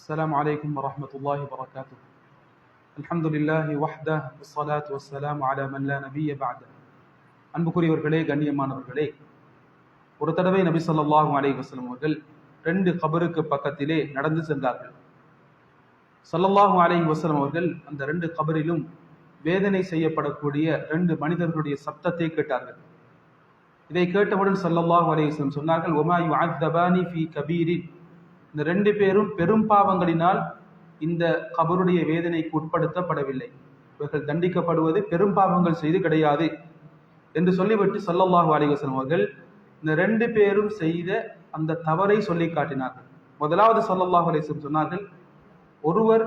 السلام عليكم ورحمة الله وبركاته الحمد لله وحده والصلاة والسلام على من لا نبي بعده அன்புக்குரியவர்களே கண்ணியமானவர்களே ஒரு தடவை நபி ஸல்லல்லாஹு அலைஹி வஸல்லம் அவர்கள் ரெண்டு கபருக்கு பக்கத்திலே நடந்து சென்றார்கள் ஸல்லல்லாஹு அலைஹி வஸல்லம் அவர்கள் அந்த ரெண்டு கபரிலும் வேதனை செய்யப்படக்கூடிய ரெண்டு மனிதர்களுடைய சப்தத்தை கேட்டார்கள் இதை கேட்டவுடன் ஸல்லல்லாஹு அலைஹி வஸல்லம் சொன்னார்கள் ஒமா யுஅத்தபானி ஃபீ கபீரின் இந்த ரெண்டு பேரும் பெரும் பாவங்களினால் இந்த கபருடைய வேதனைக்கு உட்படுத்தப்படவில்லை. இவர்கள் தண்டிக்கப்படுவது பெரும் பாவங்கள் செய்து கிடையாது என்று சொல்லிவிட்டு ஸல்லல்லாஹு அலைஹி அவர்கள் இந்த ரெண்டு பேரும் செய்த அந்த தவறை சொல்லி காட்டினார்கள். முதலாவது ஸல்லல்லாஹு அலைஹி சொன்னார்கள் ஒருவர்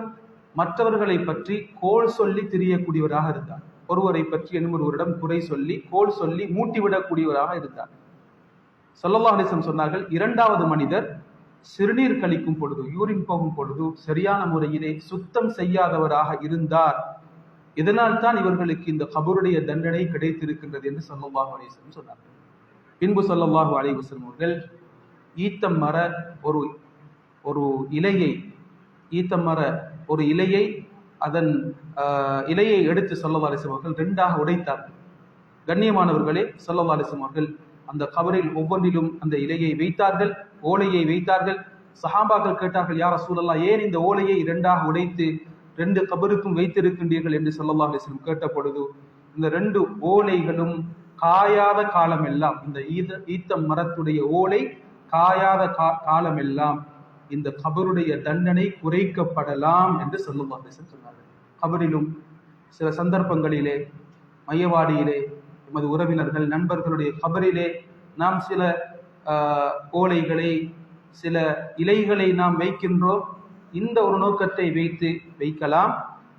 மற்றவர்களை பற்றி கோல் சொல்லி திரியக்கூடியவராக இருந்தார். ஒருவரை பற்றி என்னும் ஒருவரிடம் குறை சொல்லி கோல் சொல்லி மூட்டிவிடக்கூடியவராக இருந்தார். ஸல்லல்லாஹு அலைஹி சொன்னார்கள் இரண்டாவது மனிதர் சிறுநீர் கழிக்கும் பொழுது யூரின் போகும் பொழுது சரியான முறையிலே சுத்தம் செய்யாதவராக இருந்தார். இதனால் தான் இவர்களுக்கு இந்த கபருடைய தண்டனை கிடைத்திருக்கின்றது என்று ஸல்லல்லாஹு அலைஹி சொன்னார் சொன்னார்கள். பின்பு ஸல்லல்லாஹு அலிவசம் அவர்கள் ஈத்தம் மர ஒரு ஒரு இலையை ஈத்தம் மர ஒரு இலையை அதன் இலையை எடுத்து ஸல்லல்லாஹு அலைஹி அவர்கள் ரெண்டாக உடைத்தார்கள். கண்ணியமானவர்களே ஸல்லல்லாஹு அலைஹி அவர்கள் அந்த கபரில் ஒவ்வொன்றிலும் அந்த இலையை வைத்தார்கள் ஓலையை வைத்தார்கள். சஹாபாக்கள் கேட்டார்கள் யார் சூழல்லா ஏன் இந்த ஓலையை இரண்டாக உடைத்து ரெண்டு கபருக்கும் வைத்திருக்கின்றீர்கள்? என்று ஸல்லல்லாஹு அலிஸ்லம் கேட்ட பொழுது இந்த ரெண்டு ஓலைகளும் காயாத காலமெல்லாம் இந்த ஈத ஈத்த மரத்துடைய ஓலை காயாத கா- காலமெல்லாம் இந்த கபருடைய தண்டனை குறைக்கப்படலாம் என்று ஸல்லல்லாஹு அலைஹி சொன்னார்கள். கபரிலும் சில சந்தர்ப்பங்களிலே மையவாடியிலே எமது உறவினர்கள் நண்பர்களுடைய கபரிலே நாம் சில கோலைகளை ஓலைகளை சில இலைகளை நாம் வைக்கின்றோம். இந்த ஒரு நோக்கத்தை வைத்து வைக்கலாம்.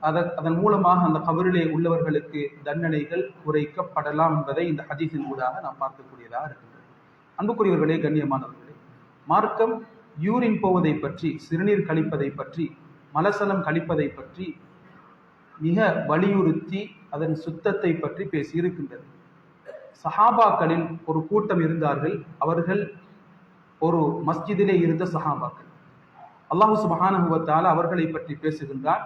அதன் அதன் மூலமாக அந்த கபரிலே உள்ளவர்களுக்கு தண்டனைகள் குறைக்கப்படலாம் என்பதை இந்த ஹதீஸின் ஊடாக நாம் பார்க்கக்கூடியதாக இருக்கின்றது. அன்புக்குரியவர்களே கண்ணியமானவர்களே மார்க்கம் யூரின் போவதை பற்றி சிறுநீர் கழிப்பதை பற்றி மலசலம் கழிப்பதை பற்றி மிக வலியுறுத்தி அதன் சுத்தத்தை பற்றி பேசியிருக்கின்றது. சஹாபாக்களில் ஒரு கூட்டம் இருந்தார்கள். அவர்கள் ஒரு மஸ்ஜிதிலே இருந்த சஹாபாக்கள். அல்லாஹு சுபஹானுவத்தால் அவர்களை பற்றி பேசுகின்றார்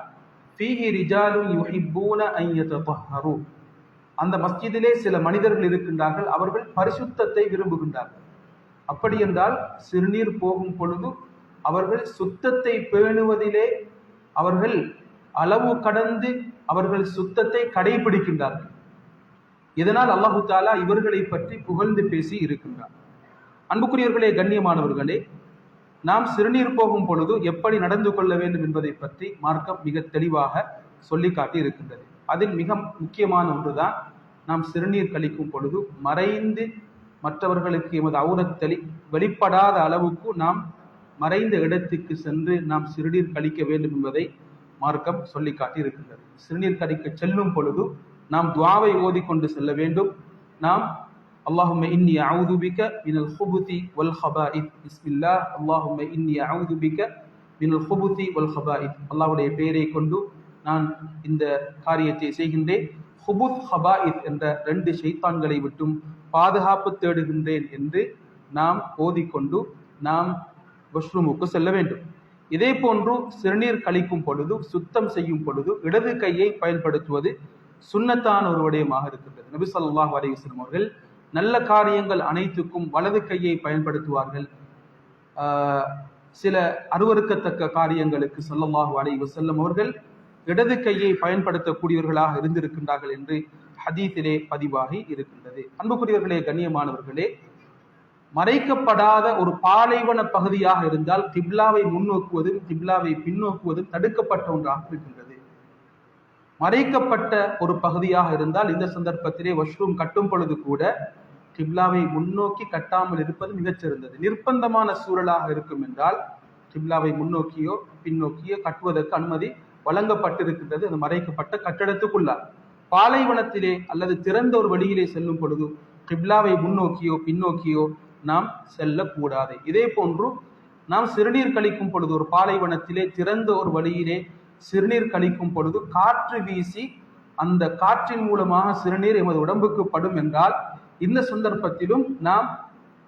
அந்த மஸ்ஜிதிலே சில மனிதர்கள் இருக்கின்றார்கள். அவர்கள் பரிசுத்தத்தை விரும்புகின்றார்கள். அப்படி என்றால் சிறுநீர் போகும் பொழுது அவர்கள் சுத்தத்தை பேணுவதிலே அவர்கள் அளவு கடந்து அவர்கள் சுத்தத்தை கடைபிடிக்கின்றார்கள். இதனால் அல்லாஹு தாலா இவர்களை பற்றி புகழ்ந்து பேசி இருக்கின்றார் அன்புக்குரியவர்களே கண்ணியமானவர்களே நாம் சிறுநீர் போகும் பொழுது எப்படி நடந்து கொள்ள வேண்டும் என்பதை பற்றி மார்க்கம் மிக தெளிவாக சொல்லி காட்டி இருக்கின்றது அதில் மிக முக்கியமான ஒன்றுதான் நாம் சிறுநீர் கழிக்கும் பொழுது மறைந்து மற்றவர்களுக்கு எமது அவுரத்தளி வெளிப்படாத அளவுக்கு நாம் மறைந்த இடத்துக்கு சென்று நாம் சிறுநீர் கழிக்க வேண்டும் என்பதை மார்க்கம் சொல்லி காட்டி இருக்கின்றது சிறுநீர் கழிக்க செல்லும் பொழுது நாம் துவாவை ஓதிக்கொண்டு செல்ல வேண்டும் நாம் اللهم إني أعوذ بك من الخبث والخبائث بسم الله اللهم إني أعوذ بك من الخبث والخبائث அல்லாஹ்வுடைய பெயரை கொண்டு நான் இந்த காரியத்தை செய்கின்றேன் ஹுபுத் ஹபாயித் என்ற ரெண்டு ஷைத்தான்களை விட்டும் பாதுகாப்பு தேடுகின்றேன் என்று நாம் ஓதிக்கொண்டு நாம் வாஷ்ரூமுக்கு செல்ல வேண்டும் இதே போன்று சிறுநீர் கழிக்கும் பொழுது சுத்தம் செய்யும் பொழுது இடது கையை பயன்படுத்துவது சுண்ணத்தான் ஒரு விடயமாக இருக்கின்றது. நபி சொல்லாஹ் அலைஹி அவர்கள் நல்ல காரியங்கள் அனைத்துக்கும் வலது கையை பயன்படுத்துவார்கள். ஆஹ், சில அருவருக்கத்தக்க காரியங்களுக்கு சொல்லமாக அலைஹி வஸல்லம் அவர்கள் இடது கையை பயன்படுத்தக்கூடியவர்களாக இருந்திருக்கின்றார்கள் என்று ஹதீத்திலே பதிவாகி இருக்கின்றது. அன்புக்குரியவர்களே கண்ணியமானவர்களே மறைக்கப்படாத ஒரு பாலைவன பகுதியாக இருந்தால் திப்லாவை முன்னோக்குவதும் திப்லாவை பின்னோக்குவதும் தடுக்கப்பட்ட ஒன்றாக இருக்கின்றது. மறைக்கப்பட்ட ஒரு பகுதியாக இருந்தால் இந்த சந்தர்ப்பத்திலே வஷ்ரூம் கட்டும் பொழுது கூட கிப்லாவை முன்னோக்கி கட்டாமல் இருப்பது மிகச்சிறந்தது. நிர்பந்தமான சூழலாக இருக்கும் என்றால் கிப்லாவை முன்னோக்கியோ பின்னோக்கியோ கட்டுவதற்கு அனுமதி வழங்கப்பட்டிருக்கின்றது அந்த மறைக்கப்பட்ட கட்டடத்துக்குள்ளார் பாலைவனத்திலே அல்லது திறந்த ஒரு வழியிலே செல்லும் பொழுது கிப்லாவை முன்னோக்கியோ பின்னோக்கியோ நாம் செல்லக்கூடாது. இதே போன்று நாம் சிறுநீர் கழிக்கும் பொழுது ஒரு பாலைவனத்திலே திறந்த ஒரு வழியிலே சிறுநீர் கழிக்கும் பொழுது காற்று வீசி அந்த காற்றின் மூலமாக சிறுநீர் எமது உடம்புக்கு படும் என்றால் இந்த சந்தர்ப்பத்திலும் நாம்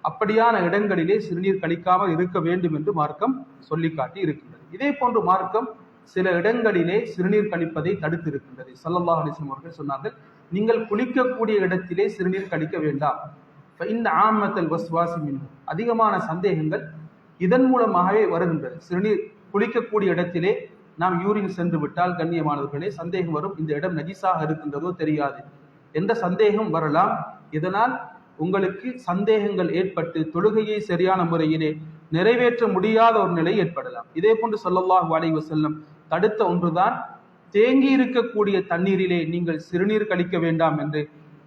அப்படியான இடங்களிலே சிறுநீர் கழிக்காமல் இருக்க வேண்டும் என்று மார்க்கம் சொல்லி காட்டி இருக்கின்றது. இதே போன்று மார்க்கம் சில இடங்களிலே சிறுநீர் கழிப்பதை தடுத்து இருக்கின்றது சல்லல்லாஹ் அலிஸ்லம் அவர்கள் சொன்னார்கள் நீங்கள் குளிக்கக்கூடிய இடத்திலே சிறுநீர் கழிக்க வேண்டாம். இந்த ஆமத்தல் வஸ்வாசி மின்னும் அதிகமான சந்தேகங்கள் இதன் மூலமாகவே வருகின்றது சிறுநீர் குளிக்கக்கூடிய இடத்திலே நாம் யூரின் சென்று விட்டால் கண்ணியமானவர்களே சந்தேகம் வரும். இந்த இடம் நஜிசாக இருக்கின்றதோ தெரியாது. என்ற சந்தேகம் வரலாம்? இதனால் உங்களுக்கு சந்தேகங்கள் ஏற்பட்டு தொழுகையை சரியான முறையிலே நிறைவேற்ற முடியாத ஒரு நிலை ஏற்படலாம். இதே போன்று சொல்லல்லாஹு அலைஹி செல்லும் தடுத்த ஒன்றுதான் தேங்கி இருக்கக்கூடிய தண்ணீரிலே நீங்கள் சிறுநீர் கழிக்க வேண்டாம் என்று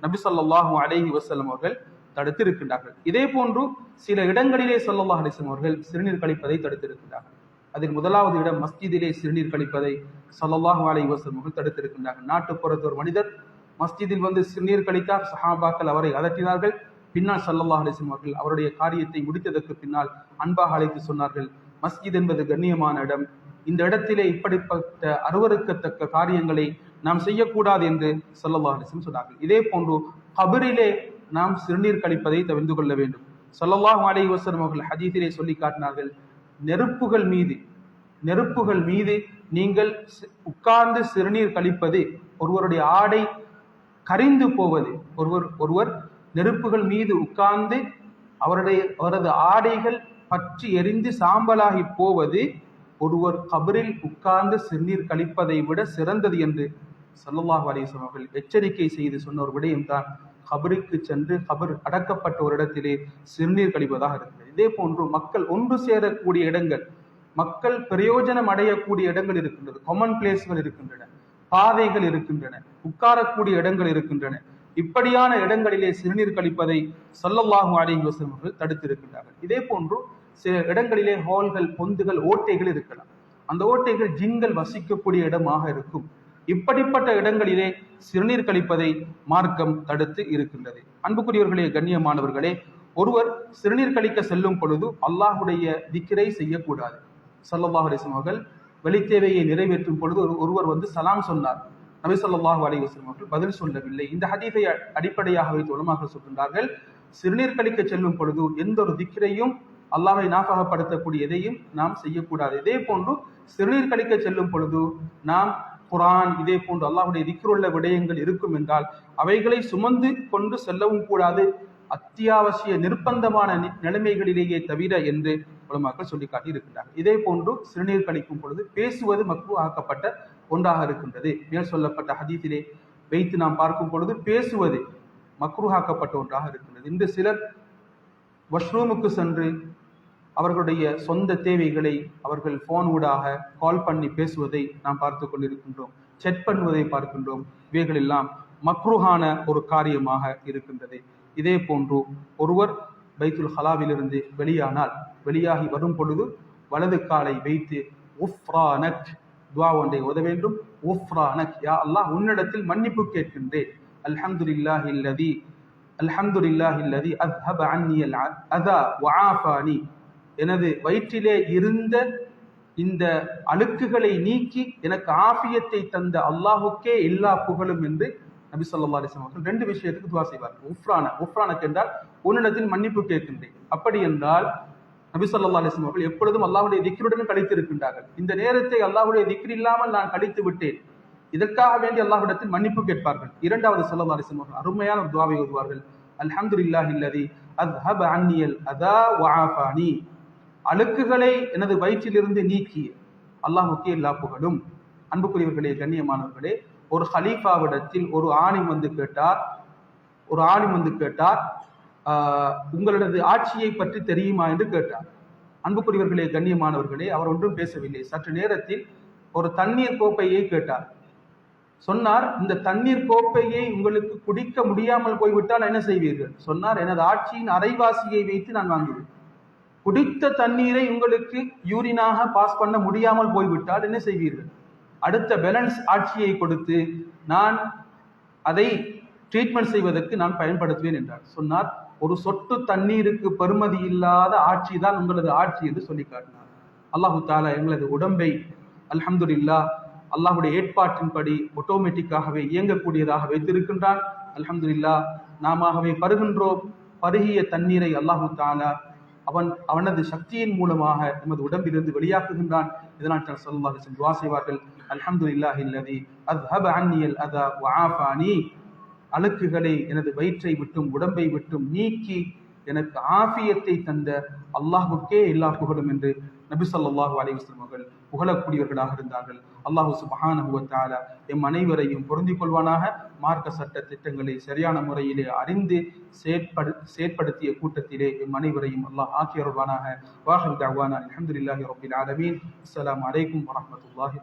நபி சொல்லாஹு அலைஹி வசல்லம் அவர்கள் தடுத்து இருக்கின்றார்கள் இதே போன்று சில இடங்களிலே சொல்லல்லாஹ் அலைஹி அவர்கள் சிறுநீர் கழிப்பதை தடுத்திருக்கின்றார்கள். அதில் முதலாவது இடம் மஸ்ஜிதிலே சிறுநீர் கழிப்பதை ஸல்லல்லாஹு அலை வஸல்லம் அவர்கள் தடுத்திருக்கின்றார்கள். நாட்டுப்புறத்து ஒரு மனிதர் மஸ்ஜிதில் வந்து சிறுநீர் கழித்தார். சஹாபாக்கள் அவரை அதட்டினார்கள் பின்னால் ஸல்லல்லாஹு அலைஹி அவர்கள் அவருடைய காரியத்தை முடித்ததற்கு பின்னால் அன்பாக அழைத்து சொன்னார்கள். மஸ்ஜித் என்பது கண்ணியமான இடம். இந்த இடத்திலே இப்படிப்பட்ட அருவருக்கத்தக்க காரியங்களை நாம் செய்யக்கூடாது என்று சல்லல்லா அலைஹி சொன்னார்கள். இதே போன்று கபரிலே நாம் சிறுநீர் கழிப்பதை தவிர்த்து கொள்ள வேண்டும். சல்லல்லாஹ் அலை வஸல்லம் அவர்கள் ஹஜீதிலே சொல்லி காட்டினார்கள். நெருப்புகள் மீது நெருப்புகள் மீது நீங்கள் உட்கார்ந்து சிறுநீர் கழிப்பது ஒருவருடைய ஆடை கரிந்து போவது. ஒருவர் ஒருவர் நெருப்புகள் மீது உட்கார்ந்து அவருடைய அவரது ஆடைகள் பற்றி எரிந்து சாம்பலாகி போவது ஒருவர் கபரில் உட்கார்ந்து சிறுநீர் கழிப்பதை விட சிறந்தது என்று ஸல்லல்லாஹு அலைஹி அவர்கள் எச்சரிக்கை செய்து சொன்ன ஒரு விடயம்தான். கபருக்கு சென்று கபர் அடக்கப்பட்ட ஒரு இடத்திலே சிறுநீர் கழிப்பதாக இருக்கிறது. இதே போன்று மக்கள் ஒன்று சேரக்கூடிய இடங்கள் மக்கள் பிரயோஜனம் அடையக்கூடிய இடங்கள் இருக்கின்றது. காமன் பிளேஸ்கள் இருக்கின்றன. பாதைகள் இருக்கின்றன. உட்காரக்கூடிய இடங்கள் இருக்கின்றன. இப்படியான இடங்களிலே சிறுநீர் கழிப்பதை ஸல்லல்லாஹு அலைஹி வஸல்லம் அவர்கள் தடுத்திருக்கின்றார்கள். இதே போன்று சில இடங்களிலே ஹால்கள் பொந்துகள் ஓட்டைகள் இருக்கலாம். அந்த ஓட்டைகள் ஜிங்கள் வசிக்கக்கூடிய இடமாக இருக்கும். இப்படிப்பட்ட இடங்களிலே சிறுநீர் கழிப்பதை மார்க்கம் தடுத்து இருக்கின்றது. அன்புக்குரியவர்களே கண்ணியமானவர்களே ஒருவர் சிறுநீர் கழிக்க செல்லும் பொழுது அல்லாஹுடைய திக்கிரை செய்யக்கூடாது. சல்லாஹ் அலைஹி அவர்கள் வெளித்தேவையை நிறைவேற்றும் பொழுது ஒரு- ஒருவர் வந்து சலாம் சொன்னார். நபி சொல்லாஹு அலைஹி வஸல்லம் அவர்கள் பதில் சொல்லவில்லை. இந்த ஹதீஃபை அடிப்படையாக வைத்து உலமாக சொல்கின்றார்கள் சிறுநீர் கழிக்க செல்லும் பொழுது எந்த ஒரு திக்கிரையும் அல்லாஹை ஞாபகப்படுத்தக்கூடிய எதையும் நாம் செய்யக்கூடாது. இதே போன்று சிறுநீர் கழிக்க செல்லும் பொழுது நாம் குரான் இதே போன்று அல்லாஹுடைய திக்ருள்ள விடயங்கள் இருக்கும் என்றால் அவைகளை சுமந்து கொண்டு செல்லவும் கூடாது. அத்தியாவசிய நிர்பந்தமான நிலைமைகளிலேயே தவிர என்று உலமாக்கள் சொல்லி காட்டி இதே போன்று சிறுநீர் கழிக்கும் பொழுது பேசுவது மக்கு ஆக்கப்பட்ட ஒன்றாக இருக்கின்றது. மேல் சொல்லப்பட்ட ஹதீத்திலே வைத்து நாம் பார்க்கும் பொழுது பேசுவது மக்ரூஹாக்கப்பட்ட ஒன்றாக இருக்கின்றது. இன்று சிலர் வாஷ்ரூமுக்கு சென்று அவர்களுடைய சொந்த தேவைகளை அவர்கள் போன் ஊடாக கால் பண்ணி பேசுவதை நாம் பார்த்து கொண்டிருக்கின்றோம். செட் பண்ணுவதை பார்க்கின்றோம். இவைகள் எல்லாம் மக்ருஹான ஒரு காரியமாக இருக்கின்றது. இதே போன்று ஒருவர் பைத்துல் ஹலாவிலிருந்து வெளியானால் வெளியாகி வரும் பொழுது வலது காலை வைத்து உஃப்ரானக் துவா ஒன்றை உத வேண்டும். உஃப்ரானக் யா அல்லாஹ் உன்னிடத்தில் மன்னிப்பு கேட்கின்றேன் அல்ஹம்துலில்லாஹி அல்லதி அல்ஹம்துலில்லாஹி அல்லதி அஸ்ஹப அன்னி அல் அதா வஆஃபானி எனது வயிற்றிலே இருந்த இந்த அழுக்குகளை நீக்கி எனக்கு ஆஃபியத்தை தந்த அல்லாஹுக்கே எல்லா புகழும் என்று நபி சொல்லா அலிஸ்லாம் அவர்கள் ரெண்டு விஷயத்துக்கு துவா செய்வார் உஃப்ரான உஃப்ரானக் என்றால் உன்னிடத்தில் மன்னிப்பு கேட்கின்றேன். அப்படி என்றால் நபி சொல்லா அலிஸ்லாம் அவர்கள் எப்பொழுதும் அல்லாஹுடைய திக்ருடன் கழித்து இருக்கின்றார்கள் இந்த நேரத்தை அல்லாஹுடைய திக்ரு இல்லாமல் நான் கழித்து விட்டேன். இதற்காக வேண்டி அல்லாஹ்விடத்தில் மன்னிப்பு கேட்பார்கள். இரண்டாவது சொல்லா அலிஸ்லாம் அவர்கள் அருமையான ஒரு துஆவை ஓதுவார்கள். அல்ஹம்துலில்லாஹி அல்லதி அஸ்ஹப அன்னியல் அதா வஆஃபானி அழுக்குகளை எனது வயிற்றிலிருந்து நீக்கி அல்லாஹுக்கே எல்லா புகழும். அன்புக்குரியவர்களே கண்ணியமானவர்களே ஒரு ஹலீஃபாவிடத்தில் ஒரு ஆணிம் வந்து கேட்டார். ஒரு ஆணிம் வந்து கேட்டார் உங்களது ஆட்சியை பற்றி தெரியுமா? என்று கேட்டார். அன்புக்குரியவர்களே கண்ணியமானவர்களே அவர் ஒன்றும் பேசவில்லை. சற்று நேரத்தில் ஒரு தண்ணீர் கோப்பையை கேட்டார். சொன்னார் இந்த தண்ணீர் கோப்பையை உங்களுக்கு குடிக்க முடியாமல் போய்விட்டால் என்ன செய்வீர்கள்? சொன்னார் எனது ஆட்சியின் அரைவாசியை வைத்து நான் வாங்குவேன். குடித்த தண்ணீரை உங்களுக்கு யூரினாக பாஸ் பண்ண முடியாமல் போய்விட்டால் என்ன செய்வீர்கள்? அடுத்த பேலன்ஸ் ஆட்சியை கொடுத்து நான் அதை ட்ரீட்மெண்ட் செய்வதற்கு நான் பயன்படுத்துவேன் என்றார். சொன்னார் ஒரு சொட்டு தண்ணீருக்கு பெருமதி இல்லாத ஆட்சி தான் உங்களது ஆட்சி என்று சொல்லி காட்டினார். அல்லாஹு தாலா எங்களது உடம்பை அல்ஹம்துலில்லா அல்லாஹ்வுடைய ஏற்பாட்டின்படி ஆட்டோமேட்டிக்காகவே இயங்கக்கூடியதாக வைத்திருக்கின்றான். அல்ஹம்துலில்லா நாமவே பருகின்றோம். பருகிய தண்ணீரை அல்லாஹு தாலா அவன் அவனது சக்தியின் மூலமாக நமது உடம்பிலிருந்து வெளியாக்குகின்றான். இதனால் தான் சொல்லல்லாஹு துவா செய்வார்கள். அல்ஹம்துலில்லாஹி இல்லதி அஸ்ஹப அன்னியல் அதா வஆஃபானி அழுக்குகளை எனது வயிற்றை விட்டும் உடம்பை விட்டும் நீக்கி எனக்கு ஆபியத்தை தந்த அல்லாஹுக்கே எல்லா புகழும் என்று நபி ஸல்லல்லாஹு அலிவஸ்லம் அவர்கள் புகழக்கூடியவர்களாக இருந்தார்கள். அல்லாஹு சுபஹானுவத்தால எம் அனைவரையும் பொருந்திக் கொள்வானாக மார்க்க சட்ட திட்டங்களை சரியான முறையிலே அறிந்து செயற்படு செயற்படுத்திய கூட்டத்திலே எம் அனைவரையும் அல்லாஹ் ஆக்கி அருள்வானாக தவானா அலமதுல்லாஹி அல்ஹம்துலில்லாஹி ரப்பில் ஆலமீன். அஸ்ஸலாமு அலைக்கும் வரஹ்மத்துல்லாஹி